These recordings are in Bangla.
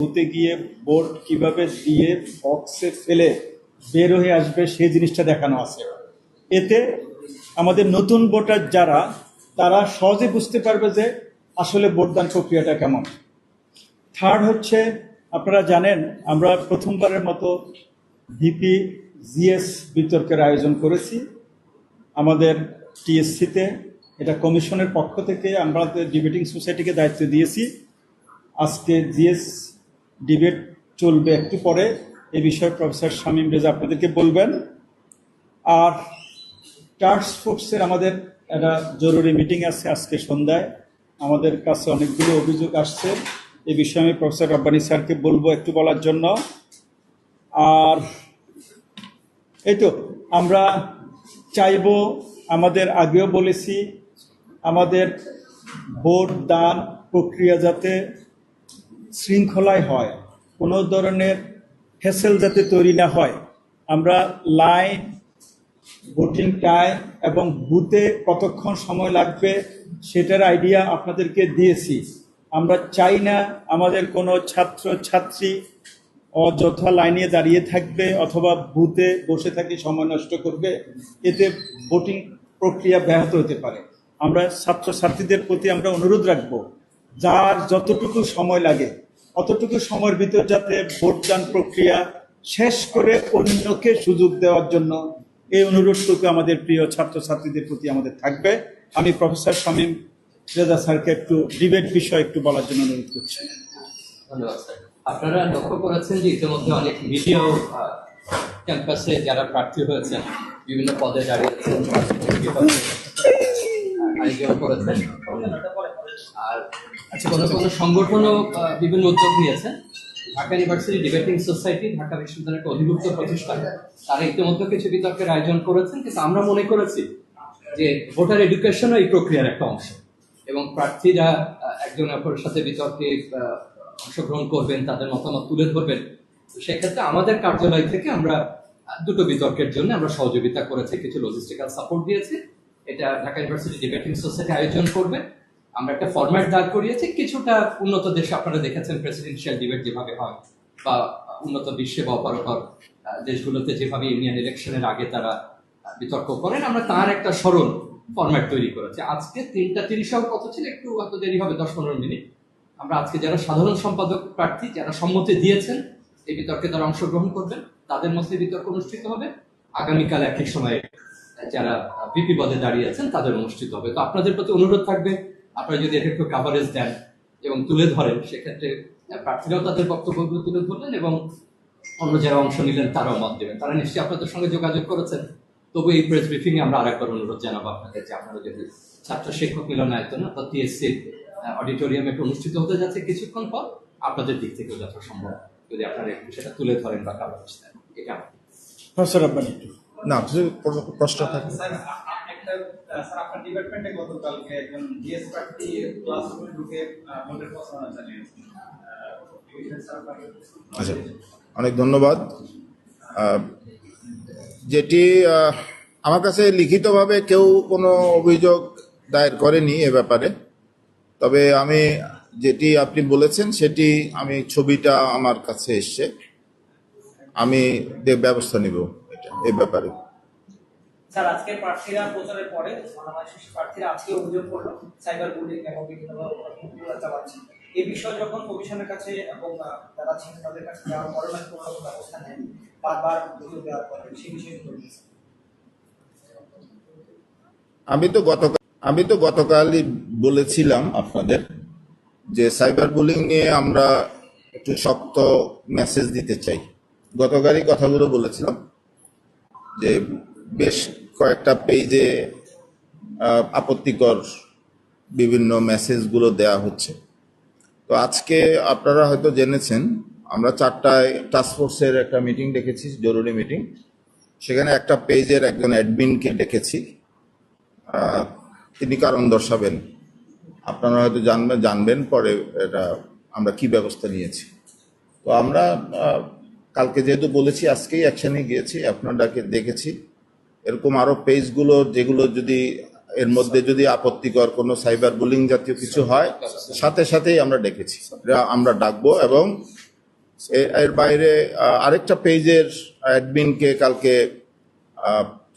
বুথে গিয়ে ভোট কীভাবে দিয়ে বক্সে ফেলে বের হয়ে আসবে সেই জিনিসটা দেখানো আছে। এতে আমাদের নতুন ভোটার যারা, তারা সহজে বুঝতে পারবে যে আসলে ভোটদান প্রক্রিয়াটা কেমন। থার্ড হচ্ছে, আপনারা জানেন, আমরা প্রথমবারের মতো ভিপি, জিএস বিতর্কের আয়োজন করেছি। আমাদের টিএসসিতে, এটা কমিশনের পক্ষ থেকে আমরা ডিবেটিং সোসাইটিকে দায়িত্ব দিয়েছি। আজকে জিএস ডিবেট চলবে একটু পরে। এ বিষয়ে প্রফেসর শামীম রেজা আপনাদেরকে বলবেন। আর টাস্ক ফোর্সের আমাদের একটা জরুরি মিটিং আছে আজকে সন্ধ্যায়। আমাদের কাছে অনেকগুলো অভিযোগ আসছে। এ বিষয়ে আমি প্রফেসর রব্বানী স্যারকে বলব একটু বলার জন্য। আর এই তো, আমরা চাইব, আমাদের আগেও বলেছি, আমাদের ভোট দান প্রক্রিয়া যাতে শৃঙ্খলায় হয়, কোনো ধরনের হেসেল যাতে তৈরি না হয়, আমরা লাইন, ভোটিং টাইম এবং বুথে কতক্ষণ সময় লাগবে সেটার আইডিয়া আপনাদেরকে দিয়েছি। আমরা চাই না আমাদের কোনো ছাত্র, ছাত্রী অযথা লাইনে দাঁড়িয়ে থাকবে অথবা বুথে বসে থাকি সময় নষ্ট করবে, এতে ভোটিং প্রক্রিয়া ব্যাহত হতে পারে। আমরা ছাত্রছাত্রীদের প্রতি আমরা অনুরোধ রাখব, যার যতটুকু সময় লাগে অতটুকু সময়ের ভিতর যাতে ভোটদান প্রক্রিয়া শেষ করে অন্যকে সুযোগ দেওয়ার জন্য এই অনুরোধটুকু আমাদের প্রিয় ছাত্রছাত্রীদের প্রতি আমাদের থাকবে। আমি প্রফেসর শামীম রেজা স্যারকে একটু ডিবেট বিষয় একটু বলার জন্য অনুরোধ করছি। ধন্যবাদ আপনারা লক্ষ্য করেছেন যে ইতিমধ্যে অনেক ভিডিও ক্যাম্পাসে যারা প্রার্থী হয়েছেন, বিভিন্ন পদে দাঁড়িয়েছেন আয়োজন করেছেন। আর কোনো কোনো সংগঠনও বিভিন্ন উদ্যোগ নিয়েছেন Dhaka university debating society Dhaka বিশ্ববিদ্যালয়ের একটা অধিভুক্ত প্রতিষ্ঠান। তারা ইতিমধ্যে কিছু বিতর্কের আয়োজন করেছেন, কিন্তু আমরা মনে করেছি যে ভোটার এডুকেশনও এই প্রক্রিয়ার একটা অংশ। এবং প্রার্থীরা একজন অপরের সাথে বিতর্কে অংশগ্রহণ করবেন, তাদের মতামত তুলে ধরবেন। সেক্ষেত্রে আমাদের কার্যালয় থেকে আমরা দুটো বিতর্কের জন্য আমরা সহযোগিতা করেছি, কিছু লজিস্টিক্যাল সাপোর্ট দিয়েছি। এটা ঢাকা ইউনিভার্সিটি ডিবেটিং সোসাইটি আয়োজন করবে। আমরা একটা ফরম্যাট দাঁড় করিয়েছি কিছুটা উন্নত দেশে আপনারা দেখেছেন প্রেসিডেন্সিয়াল ডিবেট যেভাবে হয় বা উন্নত বিশ্বে বা অপরপর আহ, দেশগুলোতে যেভাবে ইউনিয়ন ইলেকশনের আগে তারা বিতর্ক করেন আমরা তার একটা সরল ফরম্যাট তৈরি করেছি। আজকে তিনটা তিরিশেও কত ছিল একটু হয়তো দেরি হবে দশ পনেরো মিনিট। আমরা আজকে যারা সাধারণ সম্পাদক প্রার্থী যারা সম্মতি দিয়েছেন এই বিতর্কে তারা অংশগ্রহণ করবেন তাদের মধ্যে বিতর্ক অনুষ্ঠিত হবে। আগামীকাল একই সময়ে যারা বিপি পদে দাঁড়িয়ে আছেন তাদের অনুষ্ঠিত হবে। তো আপনাদের প্রতি অনুরোধ থাকবে আপনারা যদি এটা একটু কাভারেজ দেন এবং তুলে ধরেন সেক্ষেত্রে প্রার্থীরাও তাদের বক্তব্যগুলো তুলে ধরলেন এবং অন্য যারা অংশ নিলেন তারাও মত দেবেন। তারা নিশ্চয়ই আপনাদের সঙ্গে যোগাযোগ করেছেন। তবু এই প্রেস ব্রিফিং এ আমরা আরেকবার অনুরোধ জানাব আপনাদের যে আপনারা যদি ছাত্র শিক্ষক মিলনায়তন অর্থাৎ টিএসসি অডিটোরিয়ামে একটা অনুষ্ঠিত হতে যাচ্ছে কিছুক্ষণ পর আপনাদের দিক থেকেও যথাসম্ভব যদি আপনারা একটু সেটা তুলে ধরেন বা কাভারেজ দেন। এটা। প্রফেসর না প্রশ্ন থাকে আপনাকে আচ্ছা অনেক ধন্যবাদ। যেটি আমার কাছে লিখিতভাবে কেউ কোনো অভিযোগ দায়ের করেনি এ ব্যাপারে। তবে আমি যেটি আপনি বলেছেন, সেটি আমি, ছবিটা আমার কাছে এসছে। আমি ব্যবস্থা নিব এই ব্যাপারে। স্যার আজকে প্রার্থীরা প্রচারের পরে বাংলাদেশের প্রার্থীরা আজকে অভিযোগ করল, সাইবার বুলিং এবং বিভিন্ন চালাচ্ছে এই বিষয়ে যখন কমিশনের কাছে এবং যারা ছিলেন তাদের কাছে যাওয়ার পরে মানে কোনো রকম ব্যবস্থা নেয়নি বারবার অভিযোগ দেওয়ার পরে সেই বিষয়ে? আমি তো গতকাল, আমি তো গতকালই বলেছিলাম আপনাদের যে সাইবার বুলিং নিয়ে আমরা একটু শক্ত মেসেজ দিতে চাই গতকালই কথাগুলো বলেছিলাম যে বেশ কয়েকটা পেজে আপত্তিকর বিভিন্ন মেসেজগুলো দেয়া হচ্ছে। তো আজকে আপনারা হয়তো জেনেছেন, আমরা চারটায় টাস্কফোর্সের একটা মিটিং ডেকেছি জরুরি মিটিং সেখানে একটা পেজের একজন অ্যাডমিনকে ডেকেছি তিনি কারণ দর্শাবেন। আপনারা হয়তো জানবেন জানবেন পরে এটা আমরা কি ব্যবস্থা নিয়েছি। তো আমরা কালকে যেহেতু বলেছি, আজকেই অ্যাকশনে গিয়েছি আপনার ডাকে দেখেছি। এরকম আরও পেজগুলো যেগুলো যদি এর মধ্যে যদি আপত্তিকর কোনো সাইবার বুলিং জাতীয় কিছু হয় সাথে সাথেই আমরা ডেকেছি। আমরা ডাকবো এবং এর বাইরে আরেকটা পেজের অ্যাডমিনকে কালকে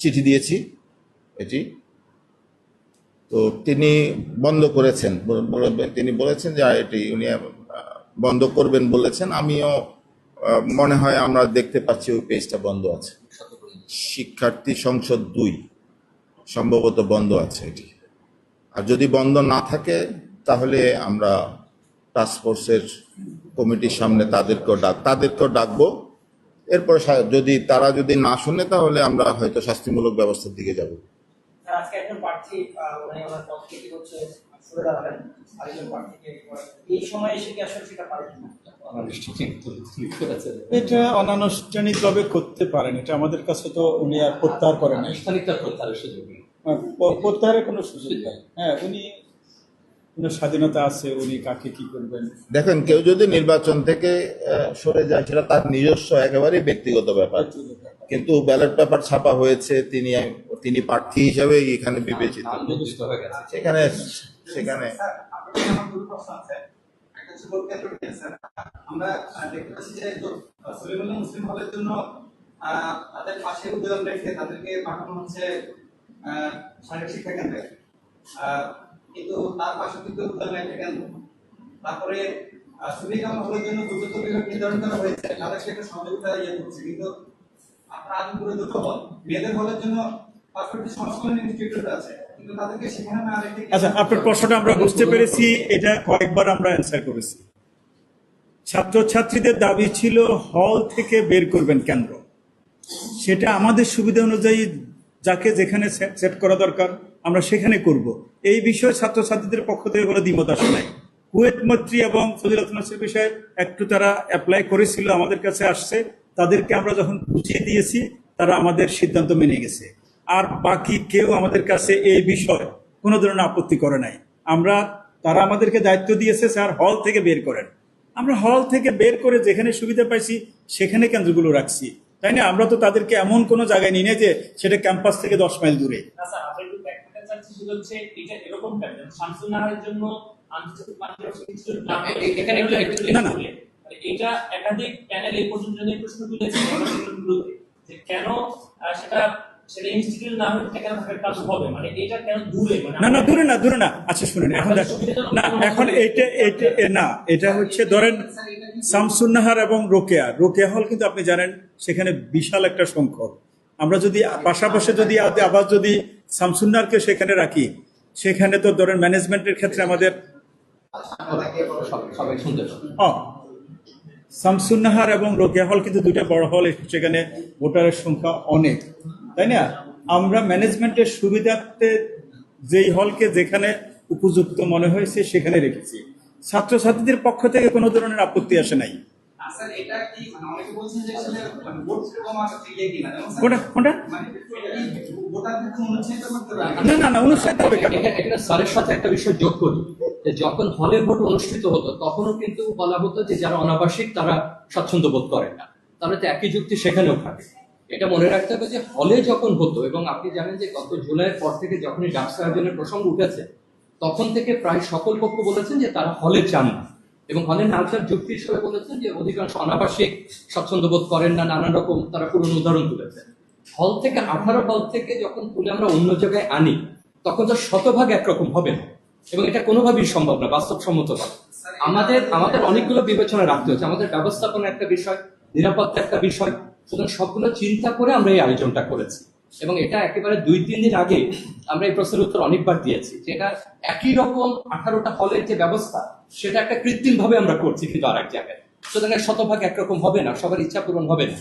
চিঠি দিয়েছি এটি। তো তিনি বন্ধ করেছেন তিনি বলেছেন যে আহ, এটি উনি বন্ধ করবেন বলেছেন। আমিও মনে হয় আমরা দেখতে পাচ্ছি ওই পেজটা বন্ধ আছে। শিক্ষার্থী সংসদ দুই, সম্ভবত বন্ধ আছে এটি। আর যদি বন্ধ না থাকে, তাহলে আমরা টাস্কফোর্সের কমিটির সামনে তাদেরকেও ডাক, তাদেরকেও ডাকবো। এরপর যদি তারা যদি না শুনে, তাহলে আমরা হয়তো শাস্তিমূলক ব্যবস্থার দিকে যাব। এই সময় এসে কি আসলে সেটা না অনানুষ্ঠানিক এটা অনানুষ্ঠানিকভাবে করতে পারেন এটা আমাদের কাছে তো উনি আর প্রত্যাহার করেন আনুষ্ঠানিকতা প্রত্যাহারের সুযোগ নেই প্রত্যাহারের কোনো সুযোগ নেই হ্যাঁ উনি স্বাধীনতা আছে উনি কাকে কি করবেন দেখেন কেউ যদি নির্বাচন থেকে আহ, সরে যায় সেটা তার নিজস্ব একেবারেই ব্যক্তিগত ব্যাপার কিন্তু ব্যালট পেপার ছাপা হয়েছে তিনি তিনি প্রার্থী হিসাবে এখানে বিবেচিত হয়ে সেখানে সেখানে মুসলিম হলের জন্য তাদের পাশে উদ্যোগ রেখে তাদেরকে পাঠানো শারীরিক শিক্ষা কেন্দ্রে। কিন্তু তার পাশে কিন্তু উদ্যোগ কেন্দ্র তারপরে সুবিধাম হলের জন্য দুটো বিভাগ নির্ধারণ করা হয়েছে। তাদেরকে একটা সহযোগিতা ইয়ে করছে। কিন্তু আপনার আদিপুরে দুটো হল মেয়েদের হলের জন্য আচ্ছা আপনার প্রশ্নটা আমরা বুঝতে পেরেছি এটা কয়েকবার আমরা অ্যান্সার করেছি। ছাত্রছাত্রীদের দাবি ছিল হল থেকে বের করবেন কেন্দ্র। সেটা আমাদের সুবিধা অনুযায়ী যাকে যেখানে সেট করা দরকার আমরা সেখানে করব। এই বিষয়ে ছাত্রছাত্রীদের পক্ষ থেকে কোনো দ্বিমত আসে নাই। কুয়েত মৈত্রী এবং ফজিলত নাসির বিষয়ে একটু তারা অ্যাপ্লাই করেছিল আমাদের কাছে আসছে। তাদেরকে আমরা যখন বুঝিয়ে দিয়েছি তারা আমাদের সিদ্ধান্ত মেনে গেছে। আর বাকি কেউ আমাদের কাছে এই বিষয়ে কোনো ধরনের আপত্তি করে নাই। আমরা তারা আমাদেরকে দায়িত্ব দিয়েছে স্যার হল থেকে বের করেন। আমরা হল থেকে বের করে যেখানে সুবিধা পাইছি সেখানে কেন্দ্রগুলো রাখছি। তাই না? আমরা তো তাদেরকে এমন কোনো জায়গায় নিয়ে যে সেটা ক্যাম্পাস থেকে দশ মাইল দূরে। না না এটা। মানে এটা একাধিক প্যানেল এই পর্যন্ত প্রশ্ন তুলেছে যে কেন সেটা সেটা ইনস্টিটিউট না হলে কেন থাকার কাজ হবে মানে এটা কেন দূরে? মানে না না দূরে না দূরে না। আচ্ছা শুনুন এখন না এখন এটা এটা না এটা হচ্ছে ধরেন শামসুন্নাহার এবং রোকেয়া। রোকেয়া হল কিন্তু আপনি জানেন সেখানে বিশাল একটা সংখ্যক। আমরা যদি পাশাপাশি যদি আবার যদি শামসুন্নাহারকে সেখানে রাখি সেখানে তো ধরেন ম্যানেজমেন্টের ক্ষেত্রে আমাদের শামসুন্নাহার এবং রোকেয়া হল কিন্তু দুইটা বড় হল সেখানে ভোটারের সংখ্যা অনেক। তাই না? আমরা ম্যানেজমেন্টের সুবিধার্থে যেই হলকে যেখানে উপযুক্ত মনে হয়েছে সেখানে রেখেছি। ছাত্রছাত্রীদের পক্ষ থেকে কোনো ধরনের আপত্তি আসে নাই। স্যার এটা কি মানে অনেকে বলছেন যে আসলে মানে মানে না না না হবে এখানে স্যারের সাথে একটা বিষয় যোগ করি যখন হলে ভোট অনুষ্ঠিত হতো তখনও কিন্তু বলা হতো যে যারা অনাবাসিক তারা স্বাচ্ছন্দ্য বোধ করেন না। তাহলে তো একই যুক্তি সেখানেও থাকে। এটা মনে রাখতে হবে যে হলে যখন হতো, এবং আপনি জানেন যে গত জুলাইয়ের পর থেকে যখনই ডাক্স আয়োজনের প্রসঙ্গ উঠেছে, তখন থেকে প্রায় সকল পক্ষ বলেছেন যে তারা হলে চান না। এবং হলে না আসার যুক্তি হিসেবে বলেছেন যে অধিকাংশ অনাবাসিক স্বাচ্ছন্দ্য বোধ করেন না, নানান রকম তারা পুরনো উদাহরণ তুলেছেন। হল থেকে, আঠারো হল থেকে যখন তুলে আমরা অন্য জায়গায় আনি, তখন তো শতভাগ একরকম হবে না। এবং এটা কোনোভাবেই সম্ভব না, বাস্তবসম্মত না। আমাদের আমাদের অনেকগুলো বিবেচনা রাখতে হচ্ছে, আমাদের ব্যবস্থাপনা একটা বিষয় নিরাপত্তা একটা বিষয় সুতরাং সবগুলো চিন্তা করে আমরা এই আয়োজনটা করেছি। এবং এটা একেবারে দুই, তিন দিন আগে আমরা এই প্রশ্নের উত্তর অনেকবার দিয়েছি যেটা একই রকম আঠারোটা হলের যে ব্যবস্থা, সেটা একটা কৃত্রিম ভাবে আমরা করছি কিন্তু আর এক জায়গায়। সুতরাং শতভাগ একরকম হবে না, সবার ইচ্ছা পূরণ হবে না।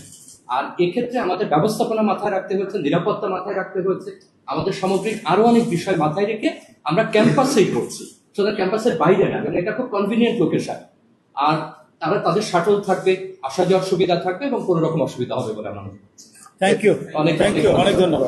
আর এক্ষেত্রে আমাদের ব্যবস্থাপনা মাথায় রাখতে হয়েছে, নিরাপত্তা মাথায় রাখতে হয়েছে, আমাদের সামগ্রিক আরও অনেক বিষয় মাথায় রেখে আমরা ক্যাম্পাসেই করছি। সুতরাং ক্যাম্পাসের বাইরে না এটা খুব কনভিনিয়েন্ট লোকেশন আর তারা তাদের শাটল থাকবে আসা যাওয়ার সুবিধা থাকবে এবং কোনো রকম অসুবিধা হবে বলে আমার মনে থ্যাংক ইউ অনেক- থ্যাংক ইউ অনেক ধন্যবাদ।